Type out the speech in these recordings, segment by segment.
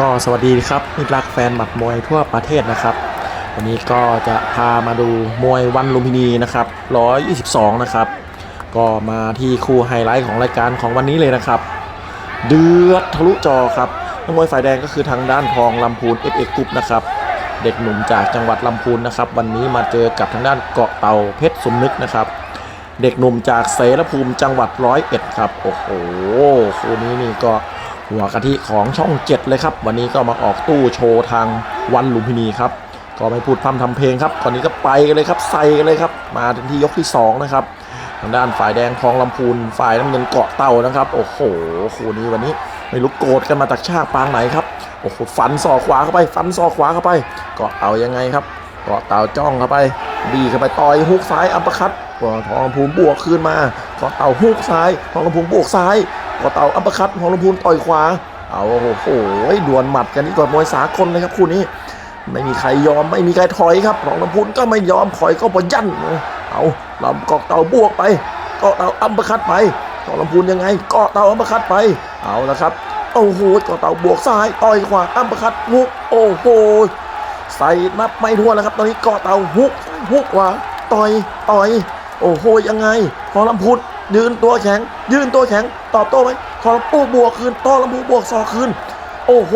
ก็สวัสดีครับมิตรรักแฟนหมัดมวยทั่วประเทศนะครับ วันนี้ก็จะพามาดูมวยวันลุมพินีนะครับ122 นะครับ ก็มาที่คู่ไฮไลท์ของรายการของวันนี้เลยนะครับ เดือดทะลุจอครับนักมวยฝ่ายแดงก็คือทางด้านทองลำพูนเอฟเอกรุ๊ปนะครับเด็กหนุ่มจากจังหวัดลำพูนนะครับ วันนี้มาเจอกับทางด้านเกาะเต่าเพชรสมนึกนะครับ เด็กหนุ่มจากเสรภูมิจังหวัดร้อยเอ็ดครับโอ้โหคู่นี้นี่ก็ หัวกะทิของช่องเจ็ดเลยครับ วันนี้ก็มาออกตู้โชว์ทางวันลุมพินีครับ ก็ไม่พูดพร่ำทำเพลงครับตอนนี้ก็ไปกันเลยครับใส่กันเลยครับ มาถึงที่ยกที่สองนะครับทางด้านฝ่ายแดงทองลำพูนฝ่ายน้ำเงินเกาะเต่านะครับ โอ้โหคู่นี้วันนี้ไม่รู้โกรธกันมาจากชาติปางไหนครับโอ้โหฟันศอกขวาเข้าไป ฟันศอกขวาเข้าไป เกาะเต่ายังไงครับ เกาะเต่าจ้องเข้าไป ดีเข้าไปต่อยฮุกซ้ายอัปเปคัต ทองลำพูนบวกคืนมากาะเต่าฮุกซ้ายทองลำพูนบวกซ้ายกาะเต่าอัปคัตทองลำพูนต่อยขวา เอาโอ้โหดวลหมัดกันนี่ก่อนมวยสากลเลยครับคู่นี้ ไม่มีใครยอมไม่มีใครถอยครับทองลำพูนก็ไม่ยอมถอยก็บยันเอาลำกาะเต่าบวกไปกาะเต่าอัมเบอร์คัตไปเกาะลำพูนยังไงกาะเต่าอัมเบอร์คัตไปเอาละครับโอ้โหกาะเต่าบวกซ้ายต่อยขวาอัมเบอร์คัตฮุกโอ้โหใส่นับไม่ทั่วนแล้วครับตอนนี้กาะเต่าฮุกฮุกขวาต่อยต่อย โอ้โหยังไงทองลำพูนยืนตัวแข็ง ยืนตัวแข็ง ตอบโต้ไหมทองลำพูบวกคืนทองลำพูบวกศอกคืน โอ้โห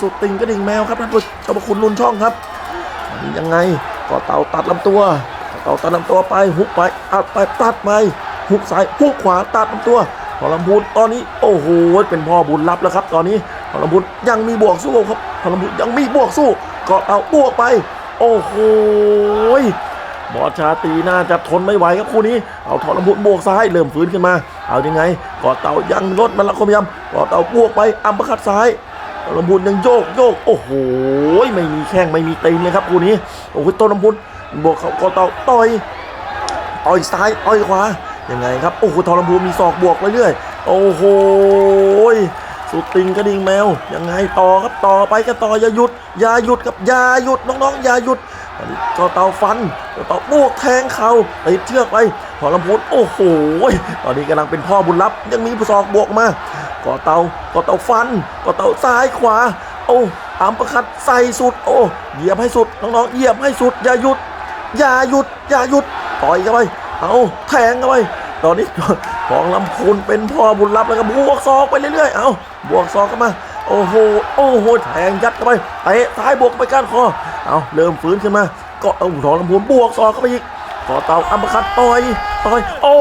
สุดติงกระดิ่งแมวครับท่านผู้ชมคุณลุนช่องครับนี่ยังไงก็เต่าตัดลำตัวเต่าตัดลำตัวไปฮุกไปอัดไปตัดไปฮุกซ้ายฮุกขวาตัดลำตัวพอลำพูนตอนนี้โอ้โหเป็นพ่อบุญรับแล้วครับ ตอนนี้พอลำพูนยังมีบวกสู้ครับพอลำพูนยังมีบวกสู้ก็เต่าบวกไป โอ้โห บอชาตีน่าจะทนไม่ไหวครับคู่นี้ เอาทอลำพูนบวกซ้ายเริ่มฟื้นขึ้นมา เอายังไงก็เต่ายังลดมันละคมยำก็เต่าบวกไปอัมพคัดซ้ายลำพูนยังโยกโยกโอ้โหไม่มีแข้งไม่มีตีนเลยครับคู่นี้โอ้โหต้นลำพูนบวกเขาก็ต่อต่อยต่อยซ้ายต่อยขวายังไงครับโอ้โหทอลำพูนมีศอกบวกเรื่อยๆโอ้โหสุดติงกระดิ่งแมวยังไงต่อครับต่อไปก็ต่ออย่าหยุดอย่าหยุดครับอย่าหยุดน้องๆอย่าหยุด ตอนนี้ก็เตาฟันก็เตาโบกแทงเขาติดเชือกไปทอลำพูนโอ้โหตอนนี้กำลังเป็นพ่อบุญรับยังมีศอกบวกมาก่อเตาก่อเตาฟันก่อเตาซ้ายขวา โอ้ตามประคัดใส่สุด โอ้เหยียบให้สุดน้องๆเหยียบให้สุดอย่าหยุดอย่าหยุดอย่าหยุดต่อยเข้าไปเอาแทงเข้าไปตอนนี้ของลำพูนเป็นพ่อบุญรับแล้วก็บวกศอกไปเรื่อยๆเอาบวกศอกเข้ามา โอ้โห โอ้โห แทงยัดเข้าไปเตะซ้ายบวกไปก้านคอ เอาเริ่มฟื้นขึ้นมา ก็เอาทองลำพูนบวกศอกเข้าไปอีกก่อเตาอัมพคัดต่อย ต่อย โอ้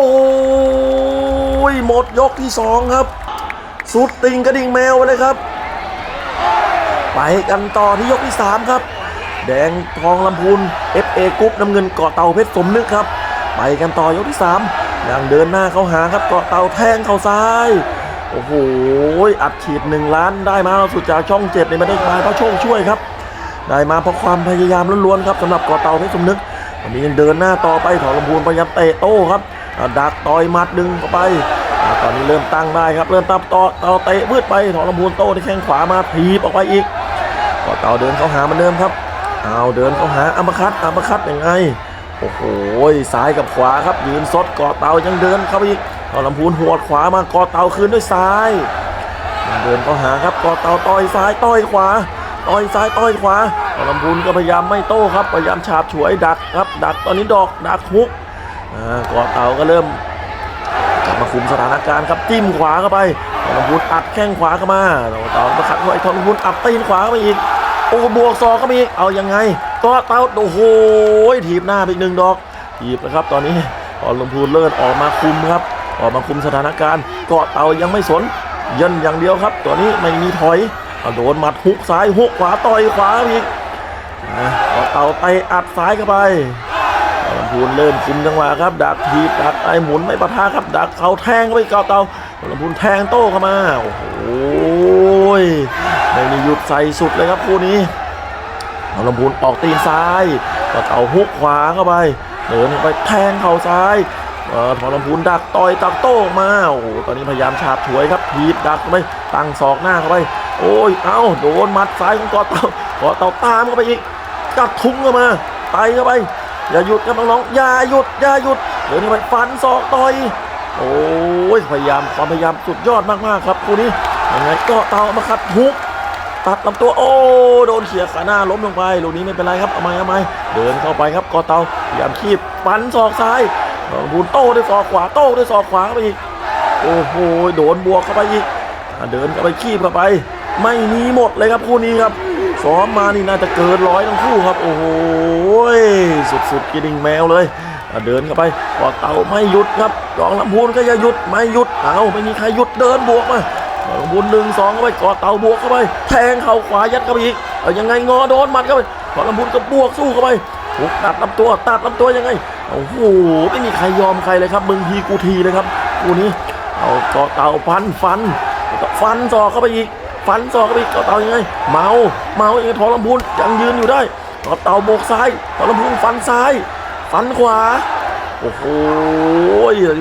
ย หมดยกที่สองครับ สุดติงกระดิ่งแมวไปเลยครับ ไปกันต่อที่ยกที่3ครับ แดงทองลำพูน FA กรุ๊ปน้ำเงินเกาะเตาเพชรสมนึกครับ ไปกันต่อยกที่3ยังเดินหน้าเข้าหาครับเกาะเตาแทงเข่าซ้าย โอ้โห อัดฉีด1ล้านได้มาสุดจากช่องเจ็ดในไม่ได้มาเพราะโชคช่วยครับ ได้มาเพราะความพยายามล้วนๆครับสำหรับกาะเตาเพชรสมนึกวันนี้ยังเดินหน้าต่อไปทองลำพูนพยายามเตะโต้ครับดักต่อยมัดดึงเข้าไป ตอนนี้เริ่มตั้งได้ครับ เริ่มตับต่อต่อเตะมืดไปทองลำพูนโต้ที่แข้งขวามาถีบออกไปอีกก็เตาเดินเข้าหามือนเดิมครับเอาเดินเข้าหาอัมคัตอัมคัตยังไงโอ้โหซ้ายกับขวาครับยืนซดกาะเตายังเดินเข้าไปอีก ทองลำพูนหัวดขวามากาะเต่าคืนด้วยซ้าย เดินเข้าหาครับกาะเต่าต่อยซ้ายต่อยขวาต่อยซ้ายต่อยขวาทองลำพูนก็พยายามไม่โต้ครับพยายามฉาบฉวยดักครับ ดักตอนนี้ดอกดักฮุกอ่ากาะเต่าก็เริ่มกลับมาคุมสถานการณ์ครับจิ้มขวาเข้าไปทองพูนอัดแข้งขวาเข้ามาต่อมาขัดไว้ทองพูนอัดตีนขวาเข้าไปอีกโอ้บวกศอกเข้าไปอีเอายังไงก็เตาโอ้โหถีบหน้าไปอีกหนึ่งดอกถีบนะครับตอนนี้ทองพูนเลิศออกมาคุมครับ ออกมาคุมสถานการณ์เกาะเต่ายังไม่สนยันอย่างเดียวครับตัวนี้ไม่มีถอยโดนหมัดฮุกซ้ายฮุกขวาต่อยขวาอีกเกาะเต่าไปอัดซ้ายเข้าไปลำพูนเริ่มคุมจังหวะครับดักทีดักไอหมุนไม่ปะทะครับดักเขาแทงไปเกาะเตาลำพูนแทงโต้เข้ามาโอ้โหไม่มีหยุดใส่สุดเลยครับคู่นี้ลำพูนออกตีนซ้ายเกาะเตาฮุกขวาเข้าไปเดินไปแทงเข่าซ้าย เออพอลำพูนดักต่อยตักโต้มาโอ้โหตอนนี้พยายามฉาบฉวยครับทีบดักไปตั้งศอกหน้าเข้าไป โอ้ยเอ้าโดนมัดซ้ายของกาเตากาเตาตามเข้าไปอีกกัดทุ้งเข้ามาไตเข้าไป อย่าหยุดครับน้องๆอย่าหยุดอย่าหยุดเดินเข้ไปฟันศอกต่อยโอ้ยพยายามความพยายามสุดยอดมากๆครับคู่นี้ยังไงก็เตามาขัดฮุกตัดลำตัวโอ้โดนเขี่ยขาหน้าล้มลงไปลูกนี้ไม่เป็นไรครับเอาไม้เอาไม้เดินเข้าไปครับกอเตาพยายามคีบปันศอกซ้าย ทองลำพูนโต้ด้วยศอกขวาโต้ด้วยศอกขวาไปอีกโอ้โหโดนบวกเข้าไปอีกเดินเข้าไปคีบเข้าไป ไม่มีหมดเลยครับคู่นี้ครับซ้อมมานี่น่าจะเกินร้อยทั้งคู่ครับ โอ้โหสุดๆกินดิ่งแมวเลยเดินเข้าไปกอเต่าไม่หยุดครับรองลำพูนก็อย่าหยุดไม่หยุดเอาไม่มีใครหยุดเดินบวกมาลังบุญหนึ่งสองเข้าไปกอดเต่าบวกเข้าไป แทงเข่าขวายัดเข้าไปอีกยังไงงอโดนมัดเข้าไปกอดลำบุญก็บวกสู้เข้าไปถูกตัดลำตัวตัดลำตัวยังไง โอ้โหไม่มีใครยอมใครเลยครับมึงทีกูทีเลยครับกูนี้เอากอดเต่าฟันฟันฟันศอกเข้าไปอีกฟันศอกเข้าไปอีกกอดเต่ายังไงเมาเมายังไงทอลำพูนยังยืนอยู่ได้กอดเต่าโบกซ้ายทอลำพูนฟันซ้าย ฟันขวาโอ้โห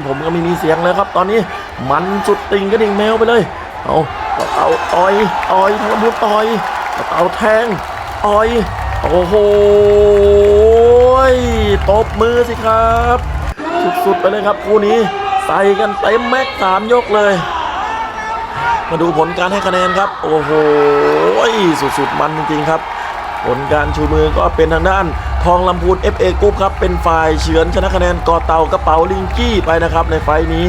ผมก็ไม่มีเสียงเลยครับ ตอนนี้มันสุดติงกระดิ่งแมวไปเลย เอาเต่าต่อยต่อยทางลำพูนต่อยเต่าแทงต่อยโอ้โห ตบมือสิครับ สุดๆไปเลยครับคู่นี้ใส่กันเต็มแม็กซ์สามยกเลย มาดูผลการให้คะแนนครับ โอ้โหสุดๆมันจริงๆครับ ผลการชูมือก็เป็นทางด้าน ทองลำพูน FA กรุ๊ปครับเป็นฝ่ายเฉือนชนะคะแนนกอเต่ากระเป๋าลิงกี้ไปนะครับ ในไฟล์นี้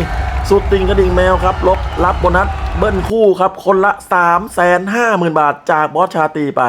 สุดติงกระดิ่งแมวครับลบรับโบนัสเบิ้ลคู่ครับคนละ 3 5 0 0 0 0 บาทจากบอสชาตีไป